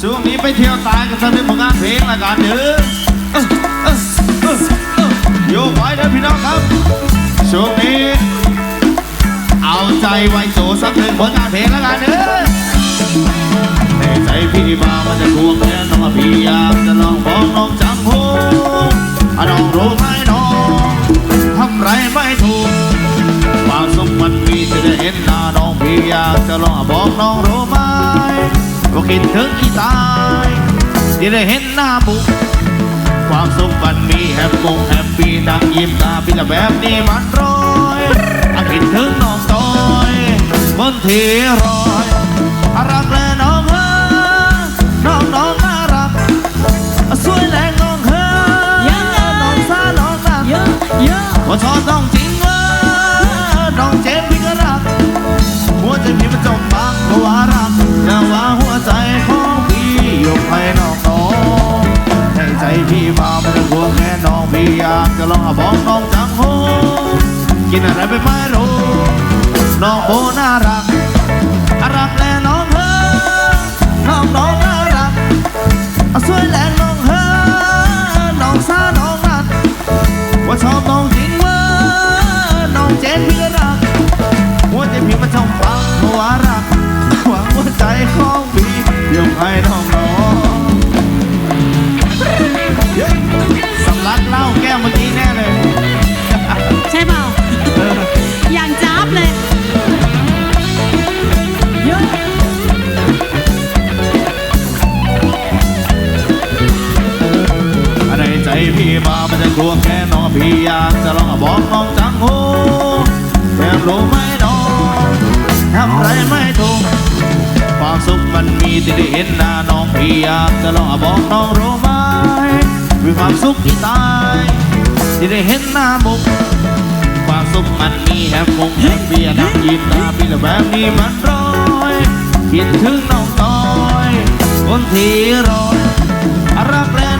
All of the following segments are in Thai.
ช่วงนี้ไปเที่ยวตายกันสักนิดผลงานเพลงละกันเด้อเอ้อโยกไว้เด้อพี่น้องครับ ช่วงนี้ เอาใจไว้โจสักหนึ่งผลงานเพลงละกันเด้อในใจพี่มามันจะทวงเงินน้องพี่อยากจะลองบอกน้องจังหูอน้องรู้ไหมน้องทำไรไม่ถูกความสุขมันมีจะได้เห็นหน้าน้องพี่อยากจะลองบอกน้องรู้ไหม ว่าคิดถึงอีตายที่ได้เห็นหน้าบุกความสุขมันมีแฮปปี้แฮปปี้ดังยิ้มตาพี่ละแบบนี้มันร้อยอาคิดถึงน้องต้อยบนที่รอยรักและน้องเฮ้อน้องน้องน่ารักสวยแรงน้องเฮ้อยังไงน้องซาน้องน่าเยอะเยอะว่าชอบน้องจริงเออน้องเจมส์พี่ก็รักหัวใจพี่มันจมปักเพราะว่ารักแต่ว่า กินอ จะลองบอกน้องรู้ไหมมีความสุขที่ตาย ที่ได้เห็นหน้าบุกความสุขมันมีแฮมมงแฮมเบียร์น้ำยิ้มตาพี่ละแบบนี้มันร้อยคิดถึงน้องต้อย คนที่รอรักและ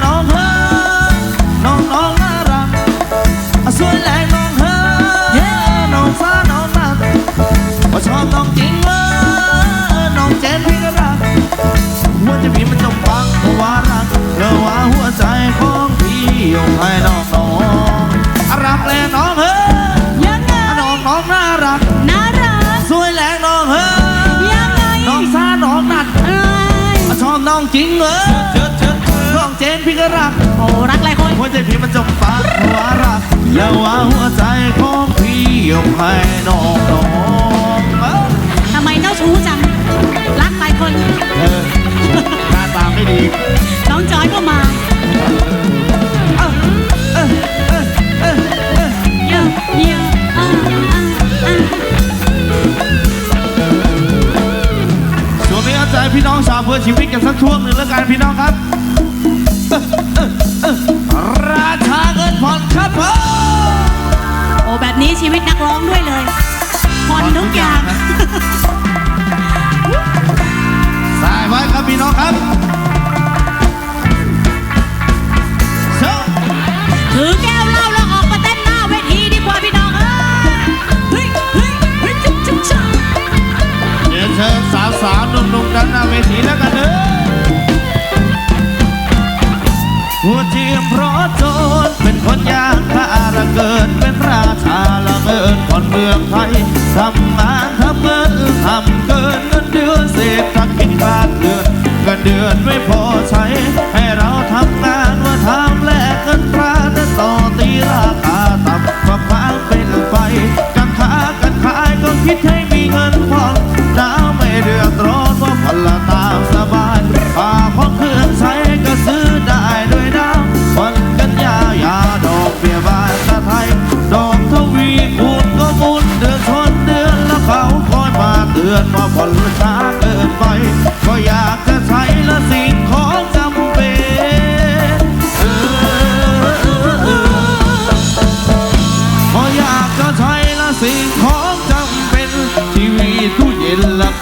อบน้องจริงเออน้องเจนพี่ก็รัก โอ้รักหลายคนหัวใจพี่มันจมปักเพราะว่ารัก แล้วว่าหัวใจของพี่ยกให้น้องน้องเออทำไมเจ้าชู้จัง รักหลายคน เออหน้าตาไม่ดี น้องจ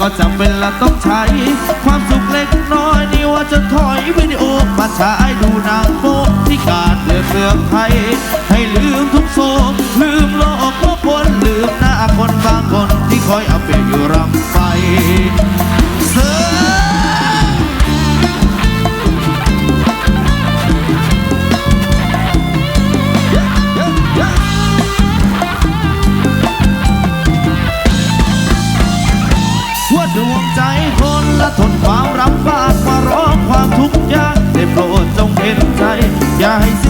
ก็จำเป็นละต้องใช้ ความสุขเล็กน้อยนี่ว่าจะถอยวิดีโอมาฉายดูนางโมที่การเดือดเมือกไทยให้ลืมทุกโศกลืมโลกเพราะคนลืมหน้าคนบางคนที่คอยเอาเปรียบอยู่รำไป E a raiz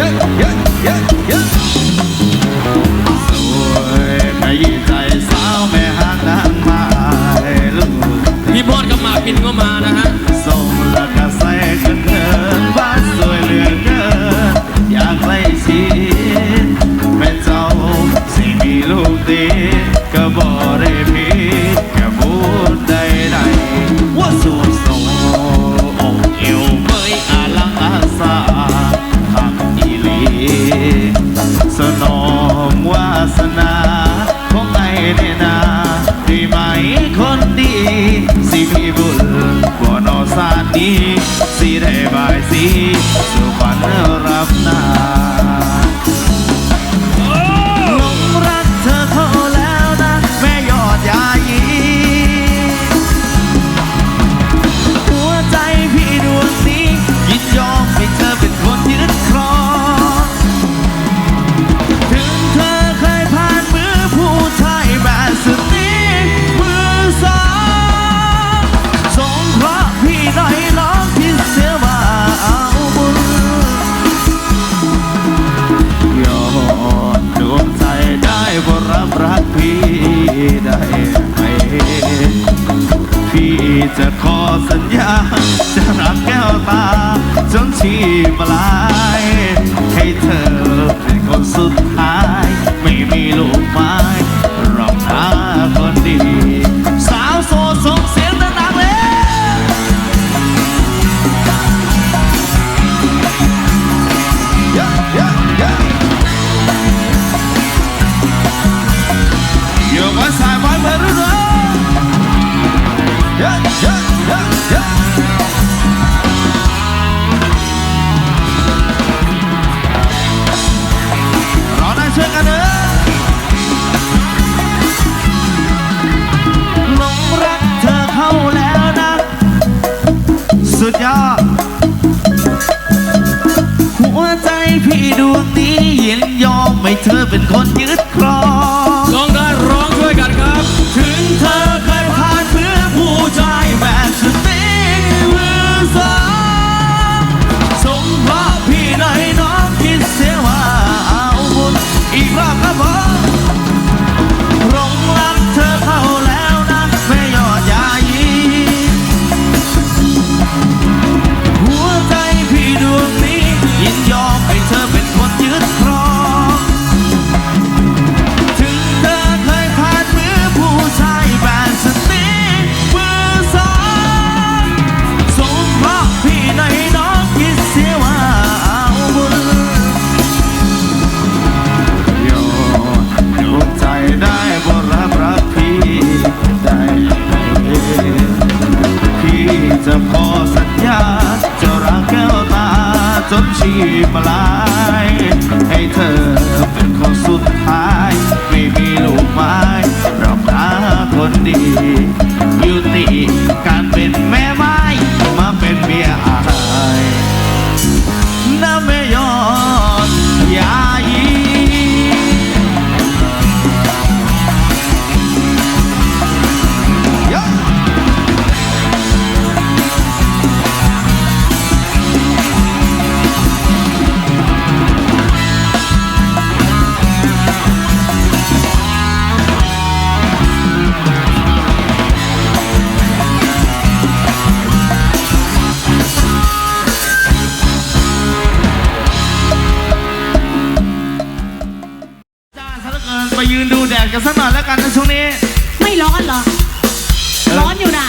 yeah, yeah. ที่ปลาย ให้เธอเป็นคนสุดท้าย ไม่มีลูกไม้ ย้อนอย่ายิ้ มายืนดูแดดกันสักหน่อยแล้วกันในช่วงนี้ ไม่ร้อนเหรอ ร้อนอยู่นะ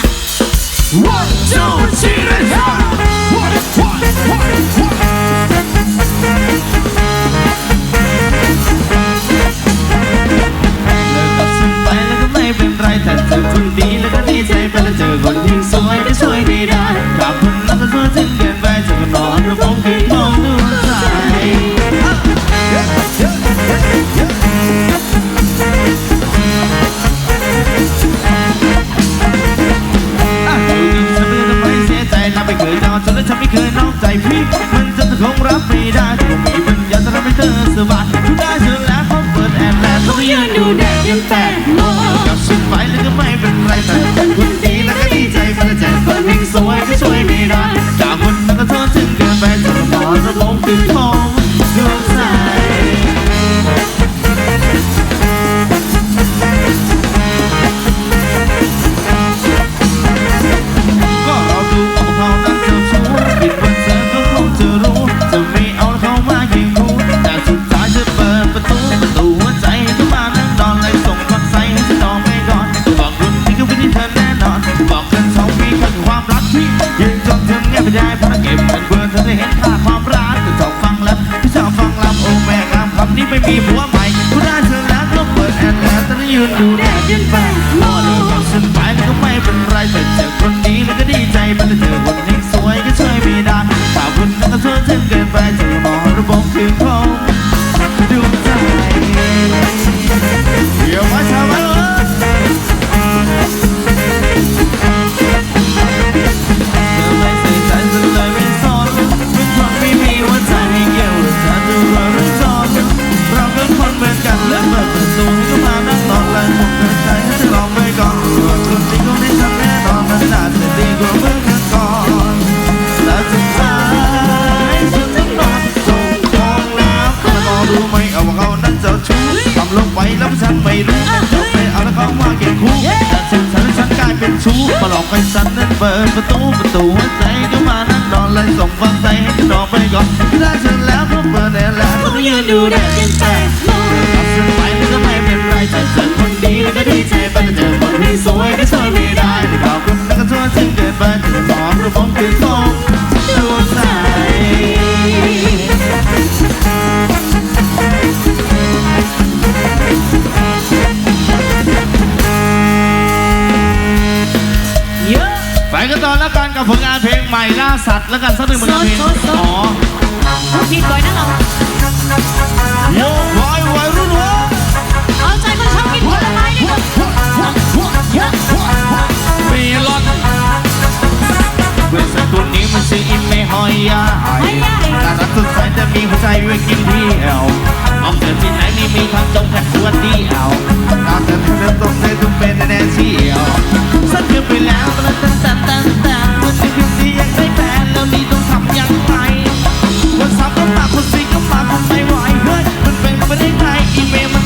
One, two, three, one, one, one, one. เลิกกัไปแล้วก็ไม่เป็นไรแต่เธอคนดีแล้วก็ดีใจไปแล้วเจอคนที่สวยและช่วยได้ ใหม่ล่าสัตว์แล้วกันสักหนึ่งบทเพลงอ๋อ ผู้คิดก่อนนะเรา Yo, you be my